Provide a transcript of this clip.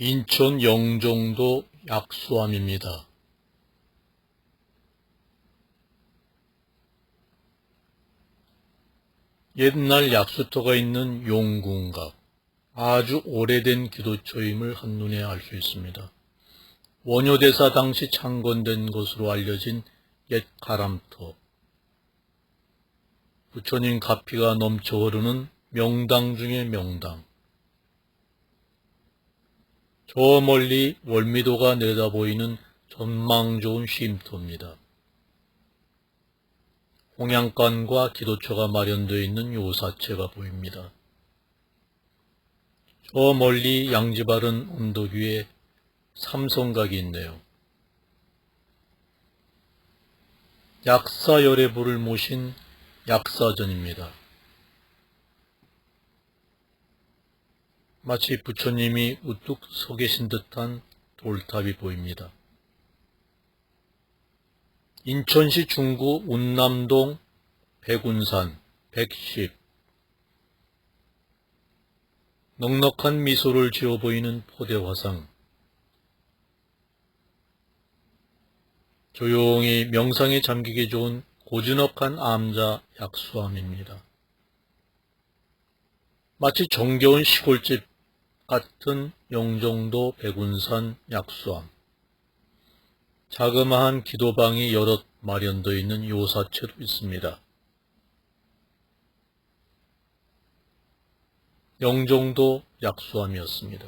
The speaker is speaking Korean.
인천 영종도 약수암입니다. 옛날 약수터가 있는 용궁각, 아주 오래된 기도처임을 한눈에 알 수 있습니다. 원효대사 당시 창건된 것으로 알려진 옛 가람터, 부처님 가피가 넘쳐 흐르는 명당 중의 명당, 저 멀리 월미도가 내다보이는 전망 좋은 쉼터입니다. 홍양간과 기도처가 마련되어 있는 요사체가 보입니다. 저 멀리 양지바른 언덕 위에 삼성각이 있네요. 약사열애부를 모신 약사전입니다. 마치 부처님이 우뚝 서 계신 듯한 돌탑이 보입니다. 인천시 중구 운남동 백운산 110 넉넉한 미소를 지어 보이는 포대화상 조용히 명상에 잠기기 좋은 고즈넉한 암자 약수암입니다. 마치 정겨운 시골집 같은 영종도 백운산 약수암. 자그마한 기도방이 여럿 마련되어 있는 요사체도 있습니다. 영종도 약수암이었습니다.